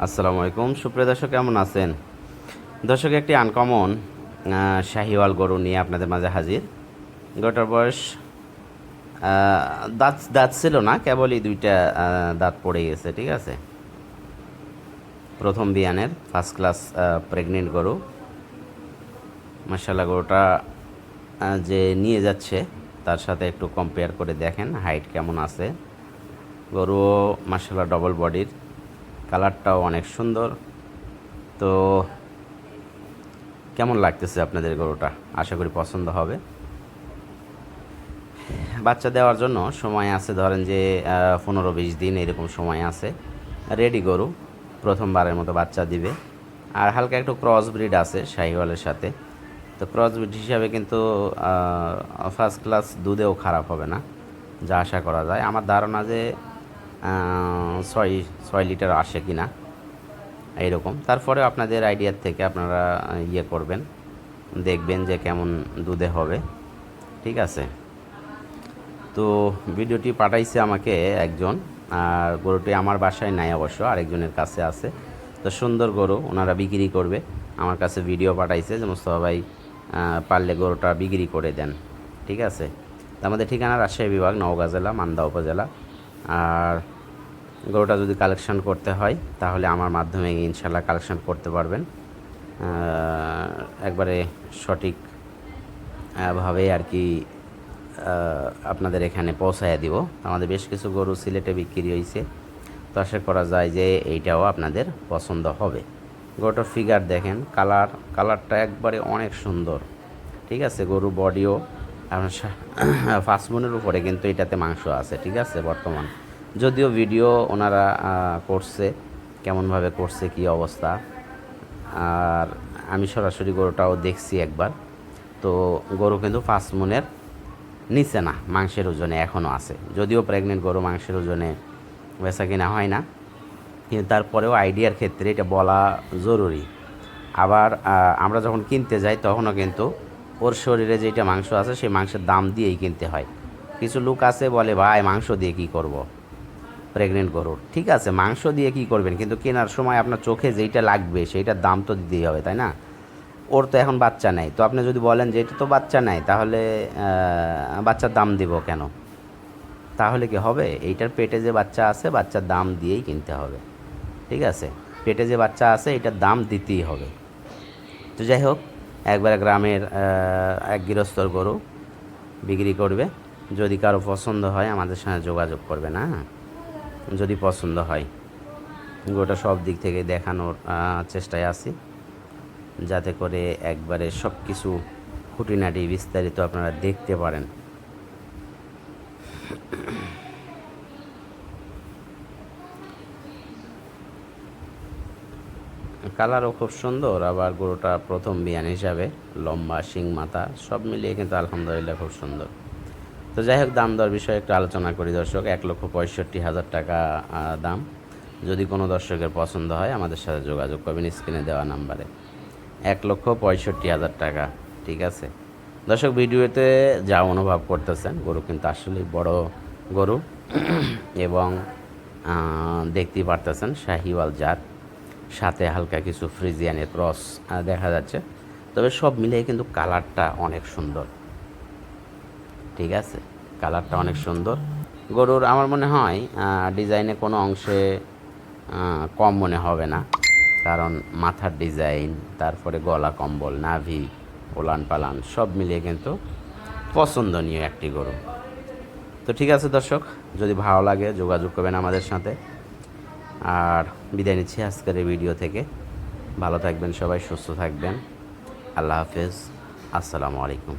আসসালামু আলাইকুম। সুপ্রিয় দর্শক, কেমন আছেন? দর্শক, একটি আনকমন শাহিওয়াল গরু নিয়ে আপনাদের মাঝে হাজির। গরুটার বয়স দাঁত দাঁত ছিল না, কেবলই দুইটা দাঁত পড়ে গেছে, ঠিক আছে? প্রথম বিয়ানের ফার্স্ট ক্লাস প্রেগনেন্ট গরু। মার্শাল্লাহ গরুটা যে নিয়ে যাচ্ছে, তার সাথে একটু কম্পেয়ার করে দেখেন হাইট কেমন আছে। গরুও মার্শাল্লাহ ডবল বডির কালারটাও অনেক সুন্দর। তো কেমন লাগতেছে আপনাদের গরুটা? আশা করি পছন্দ হবে। বাচ্চা দেওয়ার জন্য সময় আছে, ধরেন যে পনেরো বিশ দিন এরকম সময় আছে। রেডি গরু, প্রথমবারের মতো বাচ্চা দিবে। আর হালকা একটু ক্রস ব্রিড আছে শাহিওয়ালের সাথে। তো ক্রস ব্রিড হিসাবে কিন্তু ফার্স্ট ক্লাস দুধেও খারাপ হবে না, যা আশা করা যায়। আমার ধারণা যে ছয় ছয় লিটার আসে কি না এইরকম। তারপরে আপনাদের আইডিয়ার থেকে আপনারা ইয়ে করবেন, দেখবেন যে কেমন দুধে হবে। ঠিক আছে? তো ভিডিওটি পাঠাইছে আমাকে একজন, আর গরুটি আমার বাসায় নাই অবশ্য, আরেকজনের কাছে আছে। তো সুন্দর গরু, ওনারা বিক্রি করবে। আমার কাছে ভিডিও পাঠাইছে যে মোস্তফা ভাই পারলে গরুটা বিক্রি করে দেন। ঠিক আছে? আমাদের ঠিকানা রাজশাহী বিভাগ, নওগাঁ জেলা, মান্দা উপজেলা। আর গরুটা যদি কালেকশন করতে হয় তাহলে আমার মাধ্যমে ইনশাল্লাহ কালেকশন করতে পারবেন। একবারে সঠিক আহ, ভাবে আর কি আপনাদের এখানে পৌঁছায় দিব। আমাদের বেশ কিছু গরু সিলেটে বিক্রি হয়েছে তো আশা করা যায় যে এইটাও আপনাদের পছন্দ হবে। গরুটার ফিগার দেখেন কালার কালারটা একবারে অনেক সুন্দর। ঠিক আছে গরু বডিও আপনার ফাস্টমুনের উপরে কিন্তু এটাতে মাংস আছে। ঠিক আছে বর্তমান। যদিও ভিডিও ওনারা করছে, কেমনভাবে করছে, কি অবস্থা, আর আমি সরাসরি গরুটাও দেখছি একবার। তো গরু কিন্তু পাঁচ মনের, নিচে না, মাংসের ওজনে এখনও আছে। যদিও প্রেগনেন্ট গরু মাংসের ওজনে বেচা কিনা হয় না, কিন্তু তারপরেও আইডিয়ার ক্ষেত্রে এটা বলা জরুরি। আবার আমরা যখন কিনতে যাই, তখনও কিন্তু ওর শরীরে যেটা মাংস আছে, সেই মাংসের দাম দিয়েই কিনতে হয়। কিছু লোক আছে বলে, ভাই, মাংস দিয়ে কী করব। প্রেগনেন্ট গরুর। ঠিক আছে, মাংস দিয়ে কি করবেন? কিন্তু কেনার সময় আপনার চোখে যেইটা লাগবে, সেইটার দাম তো দিতেই হবে, তাই না? ওর তো এখন বাচ্চা নেই। তো আপনি যদি বলেন যে এটা তো বাচ্চা নেই, তাহলে বাচ্চার দাম দিব কেন? তাহলে কি হবে? এইটার পেটে যে বাচ্চা আছে, বাচ্চার দাম দিয়েই কিনতে হবে। ঠিক আছে? পেটে যে বাচ্চা আছে, এটার দাম দিতেই হবে। তো যাই হোক, একবার গ্রামের এক গৃহস্থর গরু বিক্রি করবে। যদি কারও পছন্দ হয়, আমাদের সঙ্গে যোগাযোগ করবে না যদি পছন্দ হয়। গোটা সব দিক থেকে দেখানোর চেষ্টায় আছি। যাতে করে একবারে সব কিছু খুঁটিনাটি বিস্তারিত আপনারা দেখতে পারেন। কালারও খুব সুন্দর, আবার গরুটা প্রথম বিয়ান হিসাবে লম্বা, শিং মাথা, সব মিলিয়ে কিন্তু আলহামদুলিল্লাহ খুব সুন্দর। তো যাই হোক, দাম দর বিষয়ে একটু আলোচনা করি দর্শক। এক লক্ষ পঁয়ষট্টি হাজার টাকা দাম। যদি কোনো দর্শকের পছন্দ হয়, আমাদের সাথে যোগাযোগ করবেন স্ক্রিনে দেওয়া নাম্বারে। এক লক্ষ পঁয়ষট্টি হাজার টাকা, ঠিক আছে? দর্শক, ভিডিওতে যা অনুভব করতেছেন, গরু কিন্তু আসলেই বড় গরু। এবং দেখতেই পারতেছেন শাহিওয়াল জাত। সাথে হালকা কিছু ফ্রিজিয়ানের ক্রস দেখা যাচ্ছে। তবে সব মিলিয়ে কিন্তু কালারটা অনেক সুন্দর। ঠিক আছে? কালারটা অনেক সুন্দর। গরুর আমার মনে হয় ডিজাইনে কোনো অংশে কম মনে হবে না। কারণ মাথার ডিজাইন, তারপরে গলা কম্বল, নাভি ওলান পালান সব মিলিয়ে কিন্তু পছন্দনীয় একটি গরু। তো ঠিক আছে দর্শক, যদি ভালো লাগে যোগাযোগ করবেন আমাদের সাথে। আর বিদায় নিচ্ছি আজকের এই ভিডিও থেকে। ভালো থাকবেন সবাই, সুস্থ থাকবেন। আল্লাহ হাফেজ। আসসালামু আলাইকুম।